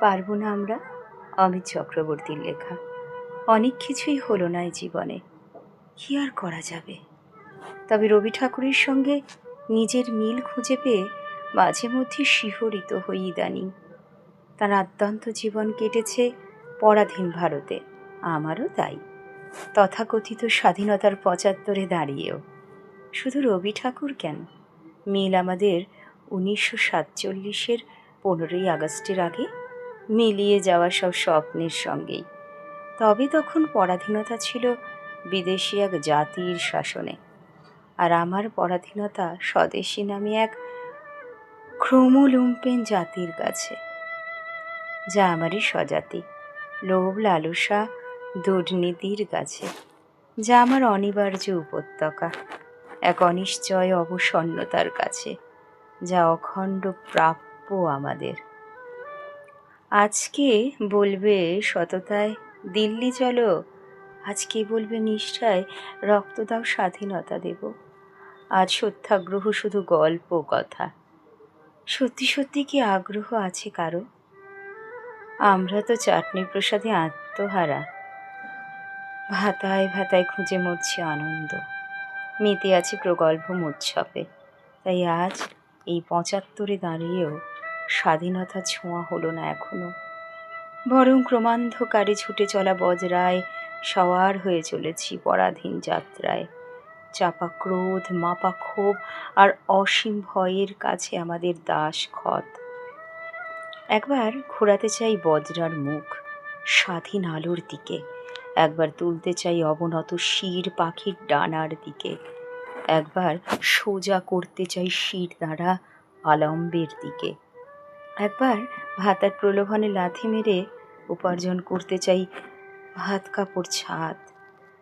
পারব না আমরা? অমিত চক্রবর্তীর লেখা। অনেক কিছুই হলো না এই জীবনে। কি আর করা যাবে? তবে রবি ঠাকুরের সঙ্গে নিজের মিল খুঁজে পেয়ে মাঝে মধ্যে শিহরিত হই ইদানিং। তার আদ্যন্ত জীবন কেটেছে পরাধীন ভারতে। আমারও তাই। তথাকথিত স্বাধীনতার পঁচাত্তরে দাঁড়িয়েও। শুধু রবি ঠাকুর কেন? মিল আমাদের উনিশশো সাতচল্লিশের পনেরোই আগস্টের আগে মিলিয়ে যাওয়া সব স্বপ্নের সঙ্গেই। তবে তখন পরাধীনতা ছিল বিদেশি এক জাতির শাসনে। আর আমার পরাধীনতা স্বদেশী নামে এক ক্রমলুম্পেন জাতির কাছে, যা আমারই স্বজাতি, লোভ, লালসা, দুর্নীতির কাছে, যা আমার অনিবার্য উপত্যকা, এক অনিশ্চয় অবসন্নতার কাছে, যা অখণ্ড প্রাপ্য আমাদের। আজকে বলবে সততায়, দিল্লি চলো। আজকে বলবে নিষ্ঠায় রক্ত দাও স্বাধীনতা দেব। আজ সত্যাগ্রহ শুধু গল্প, কথা। সত্যি সত্যি কি আগ্রহ আছে কারও? আমরা তো চাটনি প্রসাদে আত্মহারা। ভাতায় ভাতায় খুঁজে মরছি আনন্দ। মেতে আছে প্রগল্ভ উৎসবে তাই আজ এই পঁচাত্তরে দাঁড়িয়েও স্বাধীনতা ছোঁয়া হলো না এখনও। বরং ক্রমান্ধকারে ছুটে চলা বজরায় সওয়ার হয়ে চলেছি পরাধীন যাত্রায়। চাপা ক্রোধ, মাপা ক্ষোভ আর অসীম ভয়ের কাছে আমাদের দাস খত। একবার ঘোরাতে চাই বজরার মুখ স্বাধীন আলোর দিকে। একবার তুলতে চাই অবনত শির পাখির ডানার দিকে। একবার সোজা করতে চাই শির দ্বারা আলম্বের দিকে। একবার ভাতার প্রলোভনে লাথি মেরে উপার্জন করতে চাই ভাত কাপড় ছাদ।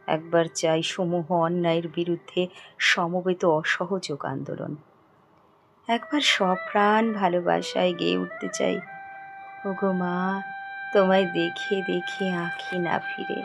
একবার চাই সমূহ অন্যায়ের বিরুদ্ধে সমবেত অসহযোগ আন্দোলন। একবার সপ্রাণ ভালোবাসায় গেয়ে উঠতে চাই। ওগো মা, তোমায় দেখে দেখে আঁখি না ফিরে।